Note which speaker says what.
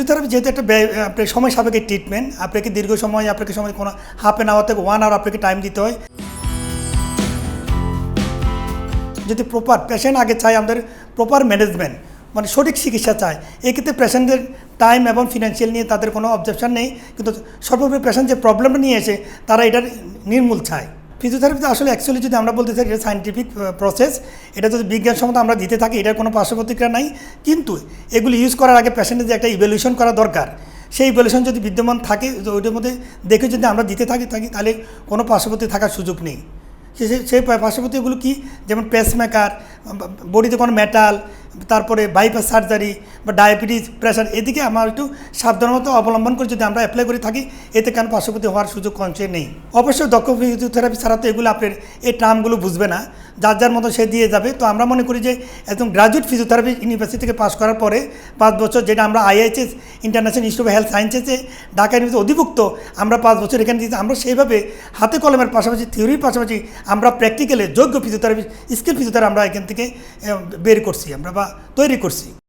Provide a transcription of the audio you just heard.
Speaker 1: Physiotherapy যেহেতু একটা আপনার সময় সাপেক্ষে ট্রিটমেন্ট আপনাকে দীর্ঘ সময়, আপনাকে সময় কোনো হাফ অ্যান আওয়ার থেকে ওয়ান আওয়ার আপনাকে টাইম দিতে হয়। যদি প্রপার পেশেন্ট আগে চাই আমাদের প্রপার ম্যানেজমেন্ট মানে সঠিক চিকিৎসা চায়, এক্ষেত্রে পেশেন্টদের টাইম এবং ফিনান্সিয়াল নিয়ে তাদের কোনো অবজেকশন নেই। কিন্তু সর্বোপরি পেশেন্ট যে প্রবলেমটা নিয়ে এসে, তারা এটার নির্মূল চায়। ফিজিওথেরাপিতে আসলে অ্যাকচুয়ালি যদি আমরা বলতে চাই এটা সাইন্টিফিক প্রসেস এটা যদি বিজ্ঞানসম্মত আমরা দিতে থাকি, এটার কোনো পার্শ্ব প্রতিক্রিয়া নাই। কিন্তু এগুলি ইউজ করার আগে পেশেন্টের যে একটা ইভ্যালুয়েশন করা দরকার, সেই ইভ্যালুয়েশন যদি বিদ্যমান থাকে, তো ওইটার মধ্যে দেখে যদি আমরা দিতে থাকি থাকি, তাহলে কোনো পার্শ্ববর্তী থাকার সুযোগ নেই। সেই পার্শ্ববর্তীগুলো কি? যেমন পেসমেকার বডিতে কোনো মেটাল তারপরে বাইপাস সার্জারি বা ডায়াবেটিস প্রেশার এদিকে আমরা একটু সাবধানতা অবলম্বন করে যদি আমরা অ্যাপ্লাই করে থাকি, এতে কেন পার্শ্ববর্তী হওয়ার সুযোগ কমছে নেই। অবশ্যই দক্ষ ফিজিওথেরাপি ছাড়া তো এগুলো আপনার এই টার্মগুলো বুঝবে না। যার যার মতো সে দিয়ে যাবে। তো আমরা মনে করি যে একদম গ্রাজুয়েট ফিজিওথেরাপি ইউনিভার্সিটি থেকে পাস করার পরে পাঁচ বছর যেটা আমরা IHS International Institute of Health সায়েন্সেসে Dhaka University অধিভুক্ত, আমরা পাঁচ বছর এখানে দিয়েছি। আমরা সেইভাবে হাতে কলমের পাশাপাশি থিওরির পাশাপাশি আমরা প্র্যাকটিক্যালে যোগ্য ফিজিওথেরাপি স্কিল ফিজিওথেরাপি আমরা এখান থেকে বের করছি। আমরা তৈরি করছি।